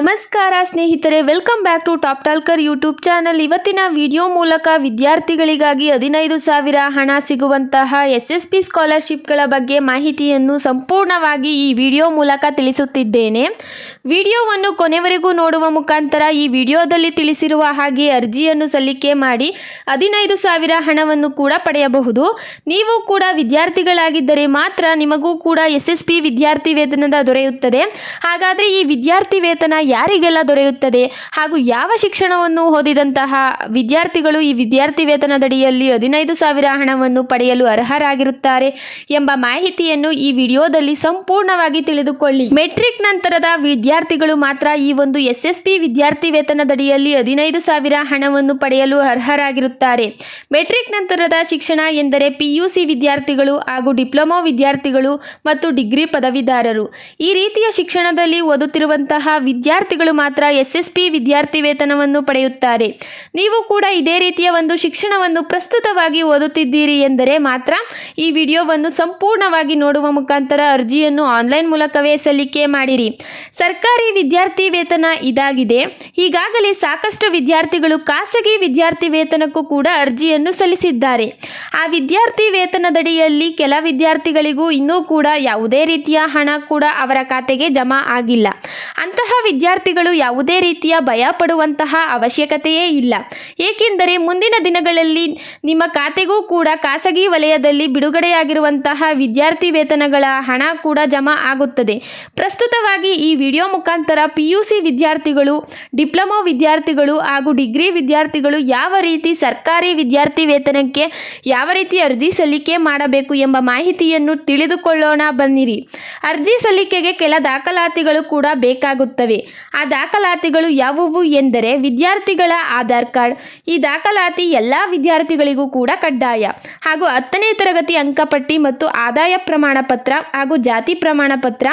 ನಮಸ್ಕಾರ ಸ್ನೇಹಿತರೆ welcome back to Top Talker YouTube channel ಇವತ್ತಿನ ವಿಡಿಯೋ ಮೂಲಕ ವಿದ್ಯಾರ್ಥಿಗಳಿಗಾಗಿ ಹದಿನೈದು ಸಾವಿರ ಹಣ ಸಿಗುವಂತಹ ಎಸ್ ಎಸ್ ಪಿ ಸ್ಕಾಲರ್ಶಿಪ್ಗಳ ಬಗ್ಗೆ ಮಾಹಿತಿಯನ್ನು ಸಂಪೂರ್ಣವಾಗಿ ಈ ವಿಡಿಯೋ ಮೂಲಕ ತಿಳಿಸುತ್ತಿದ್ದೇನೆ. ವಿಡಿಯೋವನ್ನು ಕೊನೆವರೆಗೂ ನೋಡುವ ಮುಖಾಂತರ ಈ ವಿಡಿಯೋದಲ್ಲಿ ತಿಳಿಸಿರುವ ಹಾಗೆ ಅರ್ಜಿಯನ್ನು ಸಲ್ಲಿಕೆ ಮಾಡಿ ಹದಿನೈದು ಸಾವಿರ ಹಣವನ್ನು ಕೂಡ ಪಡೆಯಬಹುದು. ನೀವು ಕೂಡ ವಿದ್ಯಾರ್ಥಿಗಳಾಗಿದ್ದರೆ ಮಾತ್ರ ನಿಮಗೂ ಕೂಡ ಎಸ್ ಎಸ್ ಪಿ ವಿದ್ಯಾರ್ಥಿ ವೇತನದ ದೊರೆಯುತ್ತದೆ. ಹಾಗಾದರೆ ಈ ವಿದ್ಯಾರ್ಥಿ ವೇತನ ಯಾರಿಗೆಲ್ಲ ದೊರೆಯುತ್ತದೆ ಹಾಗೂ ಯಾವ ಶಿಕ್ಷಣವನ್ನು ಓದಿದಂತಹ ವಿದ್ಯಾರ್ಥಿಗಳು ಈ ವಿದ್ಯಾರ್ಥಿ ವೇತನದಡಿಯಲ್ಲಿ ಹದಿನೈದು ಸಾವಿರ ಹಣವನ್ನು ಪಡೆಯಲು ಅರ್ಹರಾಗಿರುತ್ತಾರೆ ಎಂಬ ಮಾಹಿತಿಯನ್ನು ಈ ವಿಡಿಯೋದಲ್ಲಿ ಸಂಪೂರ್ಣವಾಗಿ ತಿಳಿದುಕೊಳ್ಳಿ. ಮೆಟ್ರಿಕ್ ನಂತರದ ವಿದ್ಯಾರ್ಥಿಗಳು ಮಾತ್ರ ಈ ಒಂದು ಎಸ್ ವಿದ್ಯಾರ್ಥಿ ವೇತನದಡಿಯಲ್ಲಿ ಹದಿನೈದು ಸಾವಿರ ಹಣವನ್ನು ಪಡೆಯಲು ಅರ್ಹರಾಗಿರುತ್ತಾರೆ. ಮೆಟ್ರಿಕ್ ನಂತರದ ಶಿಕ್ಷಣ ಎಂದರೆ ಪಿಯುಸಿ ವಿದ್ಯಾರ್ಥಿಗಳು ಹಾಗೂ ಡಿಪ್ಲೊಮಾ ವಿದ್ಯಾರ್ಥಿಗಳು ಮತ್ತು ಡಿಗ್ರಿ ಪದವೀಧರರು. ಈ ರೀತಿಯ ಶಿಕ್ಷಣದಲ್ಲಿ ಓದುತ್ತಿರುವಂತಹ ವಿದ್ಯಾರ್ಥಿಗಳು ಮಾತ್ರ ಎಸ್ ಎಸ್ ಪಿ ವಿದ್ಯಾರ್ಥಿ ವೇತನವನ್ನು ಪಡೆಯುತ್ತಾರೆ. ನೀವು ಕೂಡ ಇದೇ ರೀತಿಯ ಒಂದು ಶಿಕ್ಷಣವನ್ನು ಪ್ರಸ್ತುತವಾಗಿ ಓದುತ್ತಿದ್ದೀರಿ ಎಂದರೆ ಮಾತ್ರ ಈ ವಿಡಿಯೋವನ್ನು ಸಂಪೂರ್ಣವಾಗಿ ನೋಡುವ ಮುಖಾಂತರ ಅರ್ಜಿಯನ್ನು ಆನ್ಲೈನ್ ಮೂಲಕವೇ ಸಲ್ಲಿಕೆ ಮಾಡಿರಿ. ಸರ್ಕಾರಿ ವಿದ್ಯಾರ್ಥಿ ವೇತನ ಇದಾಗಿದೆ. ಈಗಾಗಲೇ ಸಾಕಷ್ಟು ವಿದ್ಯಾರ್ಥಿಗಳು ಖಾಸಗಿ ವಿದ್ಯಾರ್ಥಿ ವೇತನಕ್ಕೂ ಕೂಡ ಅರ್ಜಿಯನ್ನು ಸಲ್ಲಿಸಿದ್ದಾರೆ. ಆ ವಿದ್ಯಾರ್ಥಿ ವೇತನದಡಿಯಲ್ಲಿ ಕೆಲ ವಿದ್ಯಾರ್ಥಿಗಳಿಗೂ ಇನ್ನೂ ಕೂಡ ಯಾವುದೇ ರೀತಿಯ ಹಣ ಕೂಡ ಅವರ ಖಾತೆಗೆ ಜಮಾ ಆಗಿಲ್ಲ. ಅಂತಹ ವಿದ್ಯಾರ್ಥಿಗಳು ಯಾವುದೇ ರೀತಿಯ ಭಯ ಪಡುವಂತಹ ಅವಶ್ಯಕತೆಯೇ ಇಲ್ಲ. ಏಕೆಂದರೆ ಮುಂದಿನ ದಿನಗಳಲ್ಲಿ ನಿಮ್ಮ ಖಾತೆಗೂ ಕೂಡ ಖಾಸಗಿ ವಲಯದಲ್ಲಿ ಬಿಡುಗಡೆಯಾಗಿರುವಂತಹ ವಿದ್ಯಾರ್ಥಿ ವೇತನಗಳ ಹಣ ಕೂಡ ಜಮಾ ಆಗುತ್ತದೆ. ಪ್ರಸ್ತುತವಾಗಿ ಈ ವಿಡಿಯೋ ಮುಖಾಂತರ ಪಿ ಯು ಸಿ ವಿದ್ಯಾರ್ಥಿಗಳು, ಡಿಪ್ಲೊಮೊ ವಿದ್ಯಾರ್ಥಿಗಳು ಹಾಗೂ ಡಿಗ್ರಿ ವಿದ್ಯಾರ್ಥಿಗಳು ಯಾವ ರೀತಿ ಸರ್ಕಾರಿ ವಿದ್ಯಾರ್ಥಿ ವೇತನಕ್ಕೆ ಯಾವ ರೀತಿ ಅರ್ಜಿ ಸಲ್ಲಿಕೆ ಮಾಡಬೇಕು ಎಂಬ ಮಾಹಿತಿಯನ್ನು ತಿಳಿದುಕೊಳ್ಳೋಣ ಬನ್ನಿರಿ. ಅರ್ಜಿ ಸಲ್ಲಿಕೆಗೆ ಕೆಲ ದಾಖಲಾತಿಗಳು ಕೂಡ ಬೇಕಾಗುತ್ತವೆ. ಆ ದಾಖಲಾತಿಗಳು ಯಾವುವು ಎಂದರೆ ವಿದ್ಯಾರ್ಥಿಗಳ ಆಧಾರ್ ಕಾರ್ಡ್. ಈ ದಾಖಲಾತಿ ಎಲ್ಲ ವಿದ್ಯಾರ್ಥಿಗಳಿಗೂ ಕೂಡ ಕಡ್ಡಾಯ. ಹಾಗೂ ಹತ್ತನೇ ತರಗತಿ ಅಂಕಪಟ್ಟಿ ಮತ್ತು ಆದಾಯ ಪ್ರಮಾಣ ಪತ್ರ ಹಾಗೂ ಜಾತಿ ಪ್ರಮಾಣ ಪತ್ರ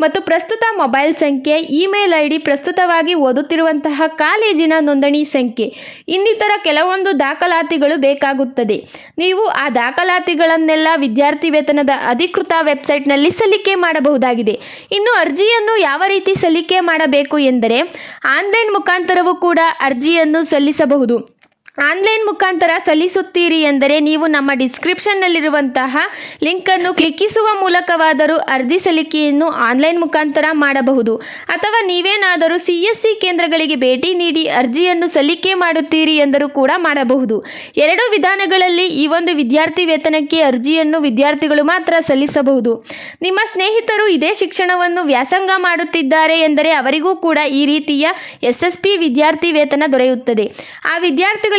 ಮತ್ತು ಪ್ರಸ್ತುತ ಮೊಬೈಲ್ ಸಂಖ್ಯೆ, ಇಮೇಲ್ ಐ ಡಿ ಪ್ರಸ್ತುತವಾಗಿ ಓದುತ್ತಿರುವಂತಹ ಕಾಲೇಜಿನ ನೋಂದಣಿ ಸಂಖ್ಯೆ. ಇನ್ನಿತರ ಕೆಲವೊಂದು ದಾಖಲಾತಿಗಳು ಬೇಕಾಗುತ್ತದೆ. ನೀವು ಆ ದಾಖಲಾತಿಗಳನ್ನೆಲ್ಲ ವಿದ್ಯಾರ್ಥಿ ವೇತನದ ಅಧಿಕೃತ ವೆಬ್ಸೈಟ್ನಲ್ಲಿ ಸಲ್ಲಿಕೆ ಮಾಡಬಹುದಾಗಿದೆ. ಇನ್ನು ಅರ್ಜಿಯನ್ನು ಯಾವ ರೀತಿ ಸಲ್ಲಿಕೆ ಮಾಡಬೇಕು? ಎಂದರೆ ಆನ್ಲೈನ್ ಮುಖಾಂತರವೂ ಕೂಡ ಅರ್ಜಿಯನ್ನು ಸಲ್ಲಿಸಬಹುದು. ಆನ್ಲೈನ್ ಮುಖಾಂತರ ಸಲ್ಲಿಸುತ್ತೀರಿ ಎಂದರೆ ನೀವು ನಮ್ಮ ಡಿಸ್ಕ್ರಿಪ್ಷನ್ನಲ್ಲಿರುವಂತಹ ಲಿಂಕನ್ನು ಕ್ಲಿಕ್ಕಿಸುವ ಮೂಲಕವಾದರೂ ಅರ್ಜಿ ಸಲ್ಲಿಕೆಯನ್ನು ಆನ್ಲೈನ್ ಮುಖಾಂತರ ಮಾಡಬಹುದು. ಅಥವಾ ನೀವೇನಾದರೂ ಸಿ ಎಸ್ ಸಿ ಕೇಂದ್ರಗಳಿಗೆ ಭೇಟಿ ನೀಡಿ ಅರ್ಜಿಯನ್ನು ಸಲ್ಲಿಕೆ ಮಾಡುತ್ತೀರಿ ಎಂದರೂ ಕೂಡ ಮಾಡಬಹುದು. ಎರಡೂ ವಿಧಾನಗಳಲ್ಲಿ ಈ ಒಂದು ವಿದ್ಯಾರ್ಥಿ ವೇತನಕ್ಕೆ ಅರ್ಜಿಯನ್ನು ವಿದ್ಯಾರ್ಥಿಗಳು ಮಾತ್ರ ಸಲ್ಲಿಸಬಹುದು. ನಿಮ್ಮ ಸ್ನೇಹಿತರು ಇದೇ ಶಿಕ್ಷಣವನ್ನು ವ್ಯಾಸಂಗ ಮಾಡುತ್ತಿದ್ದಾರೆ ಎಂದರೆ ಅವರಿಗೂ ಕೂಡ ಈ ರೀತಿಯ ಎಸ್ ವಿದ್ಯಾರ್ಥಿ ವೇತನ ದೊರೆಯುತ್ತದೆ. ಆ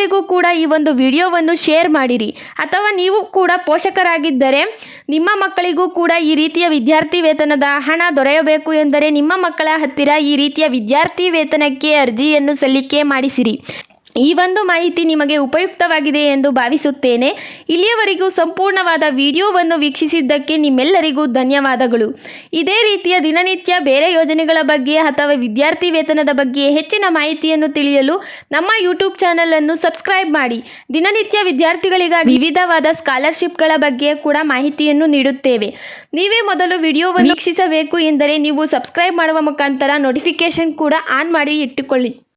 ವಿದ್ಯಾರ್ಥಿಗಳಿಗೂ ಕೂಡ ಈ ಒಂದು ವಿಡಿಯೋವನ್ನು ಶೇರ್ ಮಾಡಿರಿ. ಅಥವಾ ನೀವು ಕೂಡ ಪೋಷಕರಾಗಿದ್ದರೆ ನಿಮ್ಮ ಮಕ್ಕಳಿಗೂ ಕೂಡ ಈ ರೀತಿಯ ವಿದ್ಯಾರ್ಥಿ ವೇತನದ ಹಣ ದೊರೆಯಬೇಕು ಎಂದರೆ ನಿಮ್ಮ ಮಕ್ಕಳ ಹತ್ತಿರ ಈ ರೀತಿಯ ವಿದ್ಯಾರ್ಥಿ ವೇತನಕ್ಕೆ ಅರ್ಜಿಯನ್ನು ಸಲ್ಲಿಕೆ ಮಾಡಿಸಿರಿ. ಈ ಒಂದು ಮಾಹಿತಿ ನಿಮಗೆ ಉಪಯುಕ್ತವಾಗಿದೆ ಎಂದು ಭಾವಿಸುತ್ತೇನೆ. ಇಲ್ಲಿಯವರೆಗೂ ಸಂಪೂರ್ಣವಾದ ವಿಡಿಯೋವನ್ನು ವೀಕ್ಷಿಸಿದ್ದಕ್ಕೆ ನಿಮ್ಮೆಲ್ಲರಿಗೂ ಧನ್ಯವಾದಗಳು. ಇದೇ ರೀತಿಯ ದಿನನಿತ್ಯ ಬೇರೆ ಯೋಜನೆಗಳ ಬಗ್ಗೆ ಅಥವಾ ವಿದ್ಯಾರ್ಥಿ ವೇತನದ ಬಗ್ಗೆ ಹೆಚ್ಚಿನ ಮಾಹಿತಿಯನ್ನು ತಿಳಿಯಲು ನಮ್ಮ ಯೂಟ್ಯೂಬ್ ಚಾನಲನ್ನು ಸಬ್ಸ್ಕ್ರೈಬ್ ಮಾಡಿ. ದಿನನಿತ್ಯ ವಿದ್ಯಾರ್ಥಿಗಳಿಗಾಗಿ ವಿವಿಧವಾದ ಸ್ಕಾಲರ್ಶಿಪ್ಗಳ ಬಗ್ಗೆ ಕೂಡ ಮಾಹಿತಿಯನ್ನು ನೀಡುತ್ತೇವೆ. ನೀವೇ ಮೊದಲು ವಿಡಿಯೋವನ್ನು ವೀಕ್ಷಿಸಬೇಕು ಎಂದರೆ ನೀವು ಸಬ್ಸ್ಕ್ರೈಬ್ ಮಾಡುವ ಮುಖಾಂತರ ನೋಟಿಫಿಕೇಶನ್ ಕೂಡ ಆನ್ ಮಾಡಿ ಇಟ್ಟುಕೊಳ್ಳಿ.